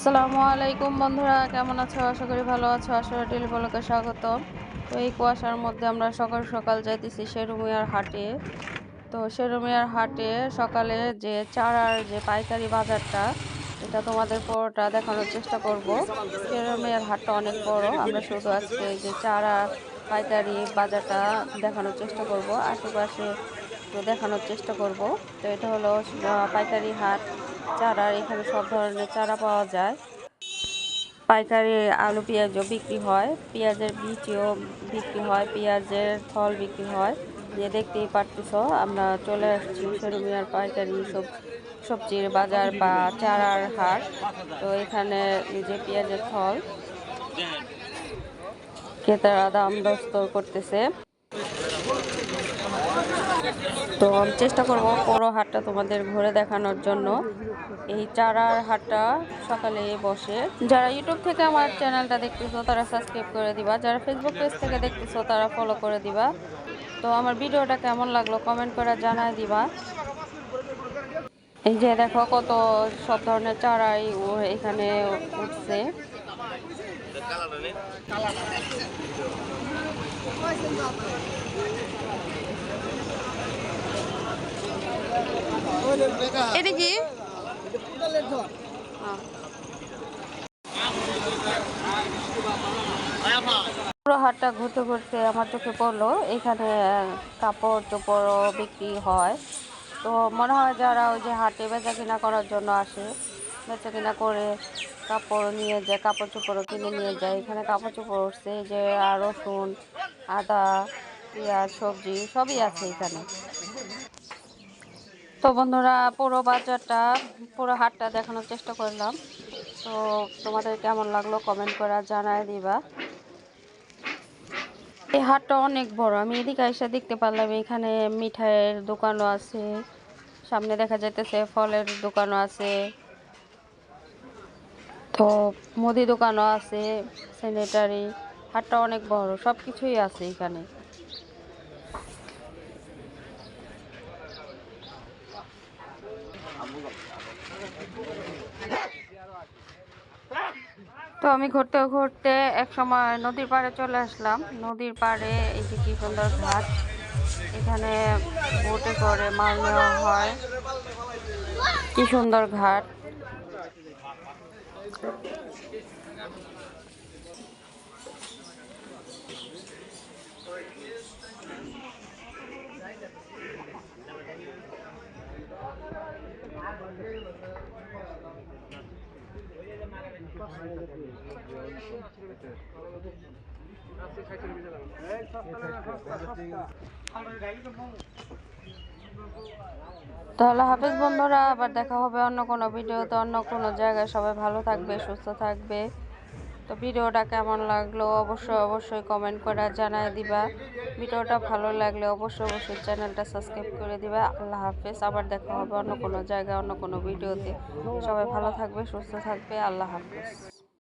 আসসালামু আলাইকুম বন্ধুরা, কেমন আছো? আশা করি ভালো আছো। আসলে ডেলি বলকে স্বাগত। তো এই কুয়াশার মধ্যে আমরা সকাল সকাল যাইতেছি শেরুমিয়ার হাটে। তো শেরুমিয়ার হাটে সকালে যে চারার যে পাইকারি বাজারটা, এটা তোমাদের পুরোটা দেখানোর চেষ্টা করব। শেরুমিয়ার হাটটা অনেক বড়। আমরা শুধু আজকে এই যে চারা পাইকারি বাজারটা দেখানোর চেষ্টা করব, আশেপাশে দেখানোর চেষ্টা করব। তো এটা হলো পাইকারি হাট। চারা, এখানে সব ধরনের চারা পাওয়া যায়। পাইকারি আলু পেঁয়াজও বিক্রি হয়। পেঁয়াজের বীজও বিক্রি হয়, পেঁয়াজের ফল বিক্রি হয়। যে দেখতেই পারতেছ, আমরা চলে আসছি সেরুমিয়ার পাইকারি সব, সবজির বাজার বা চারার হাট। তো এখানে যে পেঁয়াজের ফল, ক্রেতারা দাম দস্তর করতেছে। তো আমি চেষ্টা করব পুরো হাটটা তোমাদের ঘুরে দেখানোর জন্য। এই চারার হাটটা সকালে বসে। যারা ইউটিউব থেকে আমার চ্যানেলটা দেখতেছো, তারা সাবস্ক্রাইব করে দিবা। যারা ফেসবুক পেজ থেকে দেখতেছো, তারা ফলো করে দিবা। তো আমার ভিডিওটা কেমন লাগল কমেন্ট করে জানায় দিবা। এই যে দেখো কত সব ধরনের চারাই এখানে উঠছে। এটা কি? পুরো হাটটা ঘুরতে ঘুরতে আমার চোখে পড়ল। এখানে কাপড় চোপড়ও বিক্রি হয়। তো মনে হয় যারা ওই যে হাটে বেচা কিনা করার জন্য আসে, বেচা কিনা করে কাপড় নিয়ে যায়, কাপড় চোপড়ও কিনে নিয়ে যায়। এখানে কাপড় চোপড় উঠছে যে আর রসুন, আদা, পেঁয়াজ, সবজি, সবই আছে এখানে। তো বন্ধুরা পুরো বাজারটা, পুরো হাটটা দেখানোর চেষ্টা করলাম। তো তোমাদের কেমন লাগল কমেন্ট করে জানায় দিবা। এই হাটটা অনেক বড়, আমি এদিকে এসে দেখতে পারলাম এখানে মিঠাইয়ের দোকানও আছে, সামনে দেখা যাইতেছে ফলের দোকানও আছে। তো মুদি দোকানও আছে স্যানিটারি হাটটা অনেক বড় সব কিছুই আছে এখানে। তো আমি ঘুরতে ঘুরতে এক সময় নদীর পাড়ে চলে আসলাম। নদীর পাড়ে এই যে কি সুন্দর ঘাট, এখানে বোটে করে মাছ নেওয়া হয়। কি সুন্দর ঘাট। তাহলে হাফেজ বন্ধুরা, আবার দেখা হবে অন্য কোনো ভিডিওতে, অন্য কোনো জায়গায়। সবাই ভালো থাকবে, সুস্থ থাকবে। তো ভিডিওটা কেমন লাগল অবশ্যই অবশ্যই কমেন্ট করে জানায় দিবা। ভিডিওটা ভালো লাগলে অবশ্যই অবশ্যই চ্যানেলটা সাবস্ক্রাইব করে দিবা। আল্লাহ হাফেজ, আবার দেখা হবে অন্য কোনো জায়গায়, অন্য কোনো ভিডিওতে। সবাই ভালো থাকবে, সুস্থ থাকবে, আল্লাহ হাফেজ।